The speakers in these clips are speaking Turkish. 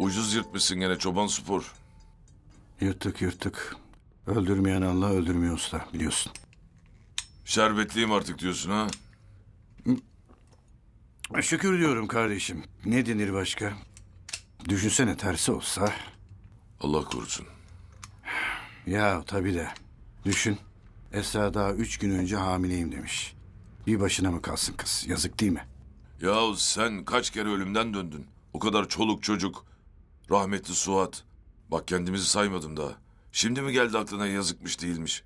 Ucuz yırtmışsın gene çoban spor. Yırttık yırttık. Öldürmeyen Allah öldürmüyor usta biliyorsun. Şerbetliyim artık diyorsun ha. Şükür diyorum kardeşim. Ne denir başka? Düşünsene tersi olsa. Allah korusun. Ya tabii de. Düşün. Esra daha üç gün önce hamileyim demiş. Bir başına mı kalsın kız? Yazık değil mi? Yahu sen kaç kere ölümden döndün. O kadar çoluk çocuk. Rahmetli Suat. Bak kendimizi saymadım daha. Şimdi mi geldi aklına yazıkmış değilmiş?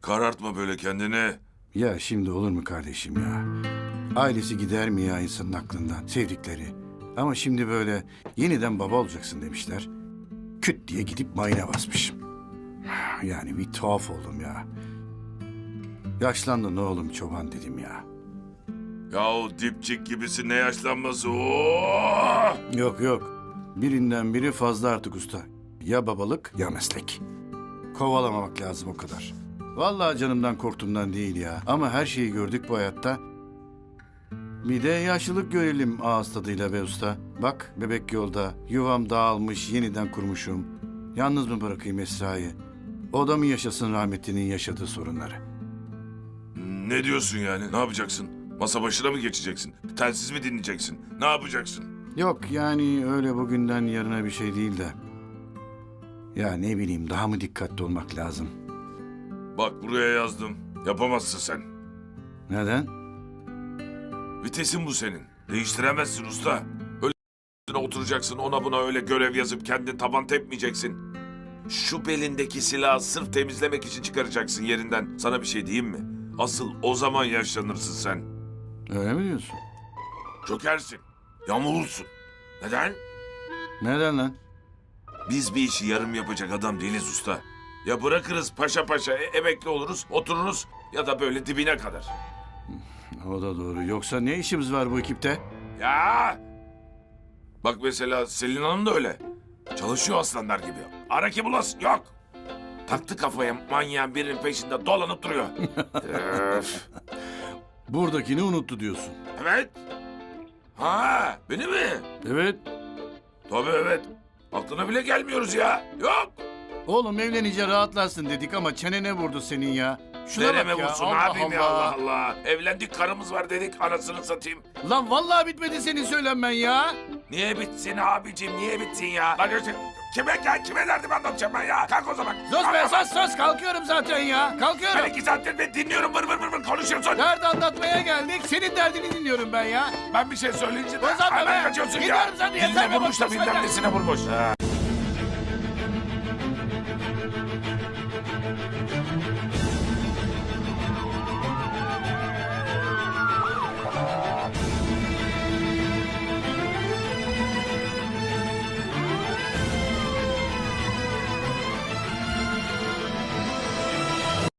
Karartma böyle kendini. Ya şimdi olur mu kardeşim ya? Ailesi gider mi ya insanın aklından? Sevdikleri. Ama şimdi böyle yeniden baba olacaksın demişler. Küt diye gidip mayına basmışım. Yani bir tuhaf oldum ya. Yaşlandın oğlum çoban dedim ya. Yahu dipçik gibisin ne yaşlanması. Oo! Yok yok. Birinden biri fazla artık usta. Ya babalık ya meslek. Kovalamamak lazım o kadar. Vallahi canımdan korktuğumdan değil ya. Ama her şeyi gördük bu hayatta. Bir de yaşlılık görelim ağız tadıyla be usta. Bak bebek yolda. Yuvam dağılmış yeniden kurmuşum. Yalnız mı bırakayım Esra'yı? O da mı yaşasın rahmetlinin yaşadığı sorunları? Ne diyorsun yani? Ne yapacaksın? Masa başına mı geçeceksin? Telsiz mi dinleyeceksin? Ne yapacaksın? Yok yani öyle bugünden yarına bir şey değil de. Ya ne bileyim daha mı dikkatli olmak lazım? Bak buraya yazdım. Yapamazsın sen. Neden? Vitesin bu senin. Değiştiremezsin usta. Öyle oturacaksın ona buna öyle görev yazıp kendin taban tepmeyeceksin. Şu belindeki silahı sırf temizlemek için çıkaracaksın yerinden. Sana bir şey diyeyim mi? Asıl o zaman yaşlanırsın sen. Öyle mi diyorsun? Çökersin. Yamulursun. Neden? Neden lan? Biz bir işi yarım yapacak adam değiliz usta. Ya bırakırız paşa paşa e- emekli oluruz, otururuz ya da böyle dibine kadar. O da doğru. Yoksa ne işimiz var bu ekipte? Ya! Bak mesela Selin Hanım da öyle. Çalışıyor aslanlar gibi. Ara ki bulasın. Yok. Taktı kafaya manyağın birinin peşinde dolanıp duruyor. Öf. Buradakini unuttu diyorsun. Evet. Ha, beni mi? Evet. Tabii evet. Aklına bile gelmiyoruz ya. Yok. Oğlum evlenince rahatlarsın dedik ama çenene vurdu senin ya. Şuna Nereme bak ya. vursun Allah abim ya Allah. Allah Allah. Evlendik karımız var dedik anasını satayım. Lan vallahi bitmedi senin söylenmen ya. Niye bitsin abicim niye bitsin ya? Lan görsün. Kime gel kime derdimi anlatacağım ben ya? Kalk o zaman. Sus be sus sus kalkıyorum zaten ya. Ben Kalkıyorum. iki saattir ben dinliyorum vır vır vır vır konuşuyorsun. Dert anlatmaya geldik. Senin derdini dinliyorum ben ya. Ben bir şey söyleyince de Uzatma hemen be. kaçıyorsun ya. Gidiyorum zaten, yeter Diline be, vurmuş da bilmem nesine vurmuş. Ha.